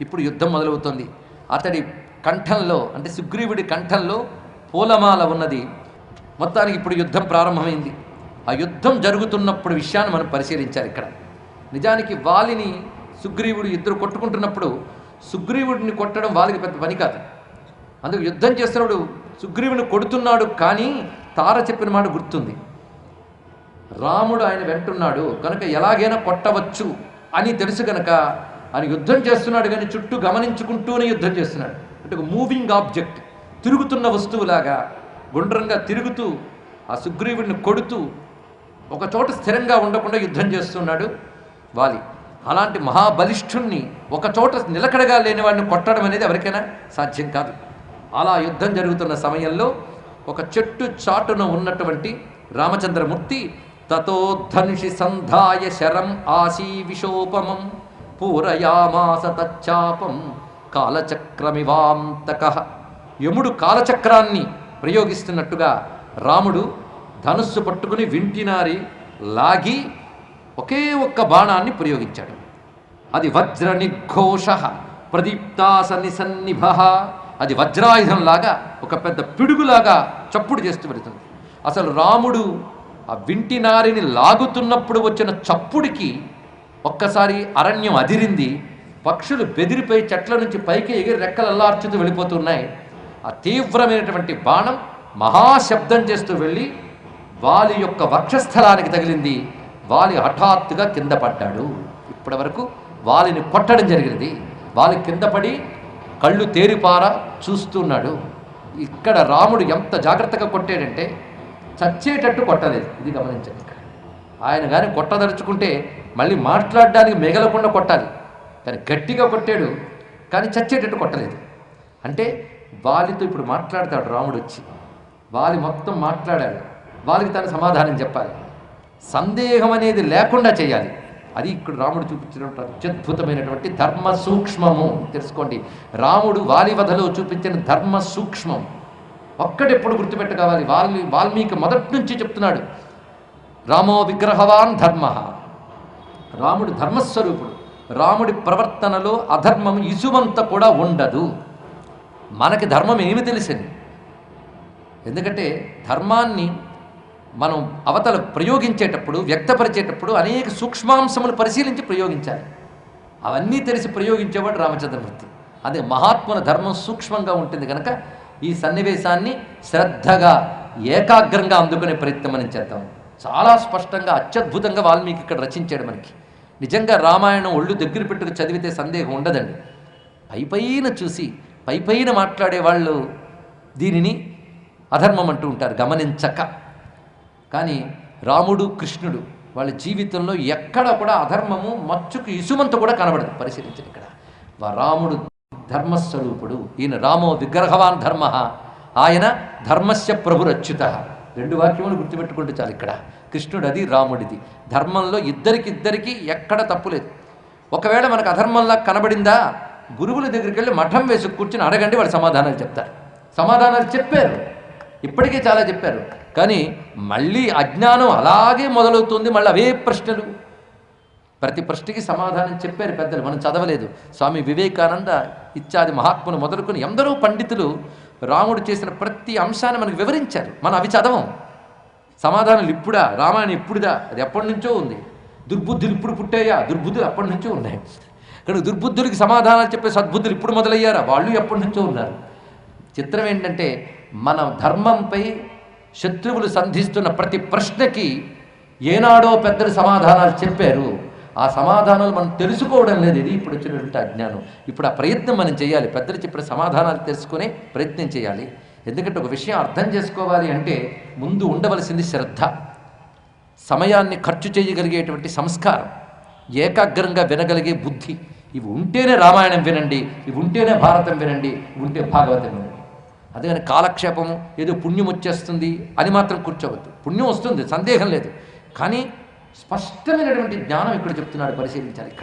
ఇప్పుడు యుద్ధం మొదలవుతుంది. అతడి కంఠంలో అంటే సుగ్రీవుడి కంఠంలో పూలమాల ఉన్నది. మొత్తానికి ఇప్పుడు యుద్ధం ప్రారంభమైంది. ఆ యుద్ధం జరుగుతున్నప్పుడు విషయాన్ని మనం పరిశీలించాలి ఇక్కడ. నిజానికి వాలిని సుగ్రీవుడు ఇద్దరు కొట్టుకుంటున్నప్పుడు సుగ్రీవుడిని కొట్టడం వాలికి పెద్ద పని కాదు. అందుకు యుద్ధం చేస్తున్నప్పుడు సుగ్రీవుని కొడుతున్నాడు కానీ తార చెప్పిన మాట గుర్తుంది. రాముడు ఆయన వెంటున్నాడు కనుక ఎలాగైనా కొట్టవచ్చు అని తెలుసు కనుక ఆయన యుద్ధం చేస్తున్నాడు కానీ చుట్టూ గమనించుకుంటూనే యుద్ధం చేస్తున్నాడు. అంటే ఒక మూవింగ్ ఆబ్జెక్ట్ తిరుగుతున్న వస్తువులాగా గుండ్రంగా తిరుగుతూ ఆ సుగ్రీవుడిని కొడుతూ ఒక చోట స్థిరంగా ఉండకుండా యుద్ధం చేస్తున్నాడు వాలి. అలాంటి మహాబలిష్ఠుణ్ణి ఒక చోట నిలకడగా లేని వాడిని కొట్టడం అనేది ఎవరికైనా సాధ్యం కాదు. అలా యుద్ధం జరుగుతున్న సమయంలో ఒక చెట్టు చాటున ఉన్నటువంటి రామచంద్రమూర్తి తతోద్ధనుషి సంధాయ శరం ఆశీ విశోపమం పూరయామాస తచ్చాపం కాలచక్రమివాంతక. యముడు కాలచక్రాన్ని ప్రయోగిస్తున్నట్టుగా రాముడు ధనుస్సు పట్టుకుని వింటినారి లాగి ఒకే ఒక్క బాణాన్ని ప్రయోగించాడు. అది వజ్ర నిఘోష ప్రదీప్తాస నిసన్నిభ అది వజ్రాయుధంలాగా ఒక పెద్ద పిడుగులాగా చప్పుడు చేస్తూ వెళుతుంది. అసలు రాముడు ఆ వింటినారిని లాగుతున్నప్పుడు వచ్చిన చప్పుడికి ఒక్కసారి అరణ్యం అదిరింది పక్షులు బెదిరిపోయి చెట్ల నుంచి పైకి ఎగిరి రెక్కలు అల్లార్చుతూ వెళ్ళిపోతున్నాయి. ఆ తీవ్రమైనటువంటి బాణం మహాశబ్దం చేస్తూ వెళ్ళి వాలి యొక్క వక్షస్థలానికి తగిలింది. వాలి హఠాత్తుగా కింద పడ్డాడు. ఇప్పటి వరకు వాలిని కొట్టడం జరిగినది వాలి కింద పడి కళ్ళు తేరిపార చూస్తున్నాడు ఇక్కడ రాముడు ఎంత జాగ్రత్తగా కొట్టాడంటే చచ్చేటట్టు కొట్టలేదు. ఇది గమనించండి. ఆయన కానీ కొట్టదలుచుకుంటే మళ్ళీ మాట్లాడడానికి మిగలకుండా కొట్టాలి. కానీ గట్టిగా కొట్టాడు కానీ చచ్చేటట్టు కొట్టలేదు. అంటే వాలితో ఇప్పుడు మాట్లాడతాడు రాముడు వచ్చి. వాలి మొత్తం మాట్లాడాడు వాళ్ళకి తన సమాధానం చెప్పాలి. సందేహం అనేది లేకుండా చేయాలి. అది ఇక్కడ రాముడు చూపించినటువంటి అత్యద్భుతమైనటువంటి ధర్మ సూక్ష్మము తెలుసుకోండి. రాముడు వాలి వధలో చూపించిన ధర్మ సూక్ష్మం ఒక్కటెప్పుడు గుర్తుపెట్టుకోవాలి. వాల్మీ వాల్మీకి మొదటి నుంచి చెప్తున్నాడు. రామో విగ్రహవాన్ ధర్మ. రాముడు ధర్మస్వరూపుడు. రాముడి ప్రవర్తనలో అధర్మం ఇసుమంత కూడా ఉండదు. మనకి ధర్మం ఏమి తెలిసింది? ఎందుకంటే ధర్మాన్ని మనం అవతల ప్రయోగించేటప్పుడు వ్యక్తపరిచేటప్పుడు అనేక సూక్ష్మాంశములు పరిశీలించి ప్రయోగించాలి. అవన్నీ తెలిసి ప్రయోగించేవాడు రామచంద్రమూర్తి. అదే మహాత్ముల ధర్మం సూక్ష్మంగా ఉంటుంది కనుక ఈ సన్నివేశాన్ని శ్రద్ధగా ఏకాగ్రంగా అందుకునే ప్రయత్నం మనం చేద్దాం. చాలా స్పష్టంగా అత్యద్భుతంగా వాల్మీకి ఇక్కడ రచించాడు మనకి. నిజంగా రామాయణం ఒళ్ళు దగ్గర పెట్టుకు చదివితే సందేహం ఉండదండి. పైపైన చూసి పైపైన మాట్లాడే వాళ్ళు దీనిని అధర్మం అంటూ ఉంటారు గమనించక. కానీ రాముడు కృష్ణుడు వాళ్ళ జీవితంలో ఎక్కడ కూడా అధర్మము మచ్చుకు ఇసుమంత కూడా కనబడదు పరిశీలించండి ఇక్కడ. రాముడు ధర్మస్వరూపుడు ఈయన రామో విగ్రహవాన్ ధర్మ ఆయన ధర్మస్య ప్రభురచ్యుత. రెండు వాక్యములు గుర్తుపెట్టుకుంటే చాలు ఇక్కడ. కృష్ణుడు అది రాముడిది. ధర్మంలో ఇద్దరికిద్దరికి ఎక్కడ తప్పులేదు ఒకవేళ మనకు అధర్మంలా కనబడిందా గురువుల దగ్గరికి వెళ్ళి మఠం వేసి కూర్చుని అడగండి వాళ్ళు సమాధానాలు చెప్తారు. సమాధానాలు చెప్పారు. ఇప్పటికే చాలా చెప్పారు. కానీ మళ్ళీ అజ్ఞానం అలాగే మొదలవుతుంది మళ్ళీ అవే ప్రశ్నలు. ప్రతి ప్రశ్నకి సమాధానం చెప్పారు పెద్దలు మనం చదవలేదు. స్వామి వివేకానంద ఇత్యాది మహాత్ములు మొదలుకొని ఎందరో పండితులు రాముడు చేసిన ప్రతి అంశాన్ని మనకు వివరించారు. మనం అవి చదవం సమాధానాలు ఇప్పుడా? రామాయణం ఇప్పుడుదా? అది ఎప్పటి నుంచో ఉంది. దుర్బుద్ధులు ఇప్పుడు పుట్టాయా? దుర్బుద్ధులు అప్పటి నుంచో ఉన్నాయి. ఇక్కడ దుర్బుద్ధులకి సమాధానాలు చెప్పే సద్బుద్ధులు ఇప్పుడు మొదలయ్యారా? వాళ్ళు ఎప్పటి నుంచో ఉన్నారు. చిత్రం ఏంటంటే మన ధర్మంపై శత్రువులు సంధిస్తున్న ప్రతి ప్రశ్నకి ఏనాడో పెద్దలు సమాధానాలు చెప్పారు. ఆ సమాధానాలు మనం తెలుసుకోవడం లేదు. ఇది ఇప్పుడు వచ్చినటువంటి అజ్ఞానం. ఇప్పుడు ఆ ప్రయత్నం మనం చేయాలి. పెద్దలు చెప్పిన సమాధానాలు తెలుసుకునే ప్రయత్నం చేయాలి. ఎందుకంటే ఒక విషయం అర్థం చేసుకోవాలి అంటే ముందు ఉండవలసింది శ్రద్ధ. సమయాన్ని ఖర్చు చేయగలిగేటువంటి సంస్కారం. ఏకాగ్రంగా వినగలిగే బుద్ధి. ఇవి ఉంటేనే రామాయణం వినండి. ఇవి ఉంటేనే భారతం వినండి. ఉంటే భాగవతం వినండి. అదేగాని కాలక్షేపము ఏదో పుణ్యం వచ్చేస్తుంది అని మాత్రం కూర్చోవద్దు. పుణ్యం వస్తుంది సందేహం లేదు. కానీ స్పష్టమైనటువంటి జ్ఞానం ఇక్కడ చెప్తున్నాడు పరిశీలించాలి